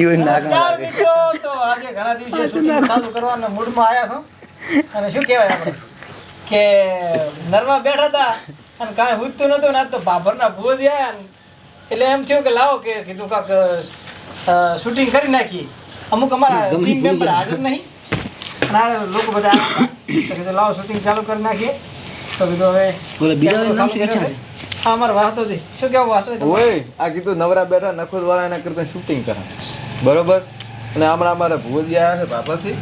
એવું ના નમસ્કાર મિત્રો તો આજે ઘણા દિવસે શૂટિંગ ચાલુ કરવાના મૂડમાં આવ્યા છો. અને શું કહેવાય આપણે? કે નરવા બેઠા હતા અને કાંઈ ઉઠતું નતું ને આજ તો ભાભરના ભૂ આવ્યા એટલે એમ થયું કે લાવો કે કીધું કાંક શૂટિંગ કરી નાખીએ. અમુક અમારા ટીમ મેમ્બર હાજર નહીં. અને લોકો બધા કીધું લાવો શૂટિંગ ચાલુ કરી નાખીએ. તો કીધું હવે બીજા છે. અમારે વાતો હતી. શું કેવું વાતો હતી? ઓય આ કીધું નવરા બેઠા નખોદ વાળા એના કરતા શૂટિંગ કરે બરોબર? અને હમણાં અમારે ભુવજી આવ્યા છે બાપાથી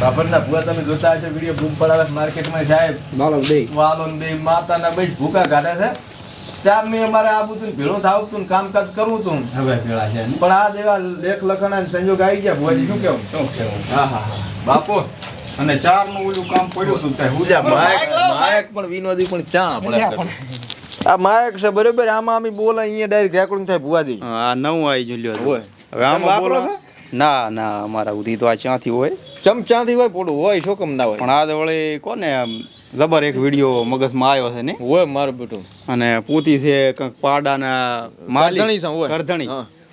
બાપરના ભુવા તમે જોતા હશો વીડિયો બૂમ પડાવે માર્કેટમાં સાહેબ. બાળક બે વાલો ને બે માતાના બે ભૂકા કાઢે છે. ચારની અમારે આ બધું ભેળું થાવું તું ને કામકાજ કરવું તું હવે ભેળા છે પણ આ જેવા લેખ લખણ ને સંજોગ આવી ગયા. ભુવાજી શું કેવું? શું કહેવું હા હા હા. બાપો અને ચારનું ઓલું કામ પડ્યું હતું ત્યાં. પૂજા માયક માયક પણ વિનોદી પણ ચા પણ. આ માયક છે બરોબર? આમાં અમે બોલા અહીંયા ડાયરેક્ટ રેકોર્ડિંગ થાય ભુવાજી આ નવું આવી જુલ્યો હોય હવે આમાં બોલો. ના ના અમારા ઉધી તો આ ચાથી હોય. ચમચાથી હોય? પોડું હોય શું કમ ના હોય? પણ આ તો વળી કોને જબર એક વીડિયો મગજમાં આવ્યો છે ને? હોય મારું બેટું. અને પૂતી છે કંઈક પાડાના માલધણી છે, હોય. કરધણી.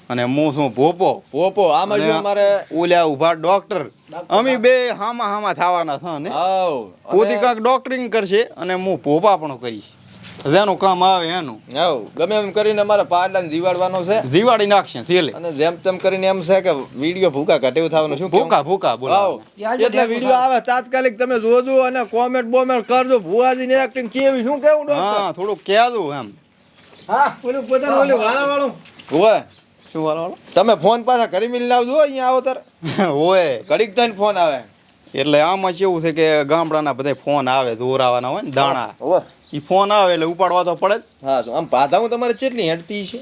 અને મોસો ભોપો. ભોપો પોપો આમાં જો અમારે ઓલ્યા ઊભા ડોક્ટર અમે બે હામા હામા થવાના છે ને. આવ પોતી કાંક ડોક્ટરિંગ કરશે અને હું ભોપા પણ કરીશ. જેનું કામ આવે એનું. આવ ગમે એમ કરીને અમારે પાડલાને જીવાડવાનો છે. જીવાડી નાખશે છેલ્લે. અને જેમ તેમ કરીને એમ છે કે વીડિયો ભૂકા કાઢે થવાનું શું? ભૂકા ભૂકા બોલો. આવ એટલે વીડિયો આવે તાત્કાલિક તમે જોજો અને કોમેન્ટ બોમેન્ટ કરજો. ભુવાજી ને એક્ટિંગ કેવી શું કેવું ડોક્ટર હા થોડુંક કહેજો એમ. હા પેલું પોતાનું ઓલું વાળાવાળું. હોય શું વાલો વાલો તમે ફોન પાછા કરી મિલને આવજો અહીંયા આવો તાર. હોય ઘડીક થઈને ફોન આવે. એટલે આમાં કેવું છે કે ગામડાના બધા ફોન આવે દોરાવાના હોય ને દાણા. એ ફોન આવે એટલે ઉપાડવા તો પડે જ. હા શું આમ પાધાવું તમારે કેટલી હેડતી છે?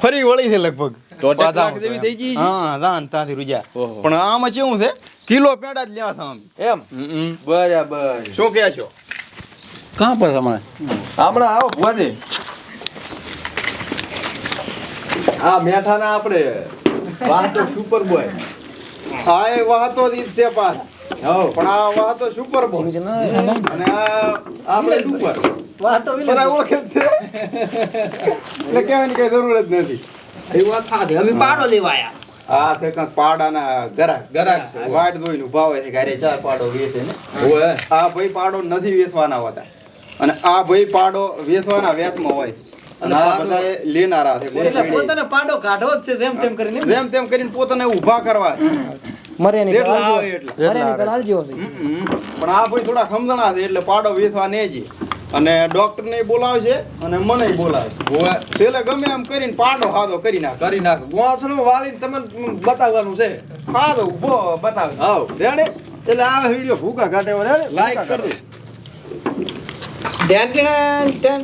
ફરી વળી છે લગભગ. હા દાન ત્યાંથી રૂજ્યા પણ આમાં કેવું છે કિલો પેડા જ લ્યા હતા એમ? બરાબર. શું કહે છો? કાં પર હમણાં? હમણાં આવો ભુવાજી. આ મેઠાના આપણે વાહતો સુપર બોય આ એ વાહતો જ છે પાસ હો પણ આ વાહતો સુપર બોય અને આ આપણે સુપર વાતો બધા ઓળખે છે. એટલે કહેવાની કઈ જરૂર જ નથી. એ વાત સાચી અમે પાડો લેવાયા. આ તે કંઈક પાડાના ગરાક ગરાક છે વાટ જોઈને ઊભા હોય છે ઘરે ચાર પાડો વેચે ને. ઓય. આ ભાઈ પાડો નથી વેચવાના હોતા. અને આ ભાઈ પાડો વેચવાના વેચમાં હોય. અને આ બધા લેનારા છે એટલે પોતાને પાંડો કાઢવો જ છે જેમ તેમ કરીને. જેમ તેમ કરીને પોતાને ઊભા કરવા છે. મરે જેટલા આવે એટલા. મરે ની કલાલ છે પણ આ ભાઈ થોડા સમજણા છે એટલે પાડો વેચવા ને જ. અને ડોક્ટર ને બોલાવશે અને મને બોલાવે ઓય ગમે એમ કરીને પાડો હાદો કરી નાખ. કરી નાખ. ગોથણું વાળીને તમને બતાવવાનું છે. હાદો ઊભો બતાવે. આવ રેડે? એટલે આ વીડિયો ભૂકા કાઢે રેડે? લાઈક કરી દો ધ્યાન ધ્યાન ધ્યાન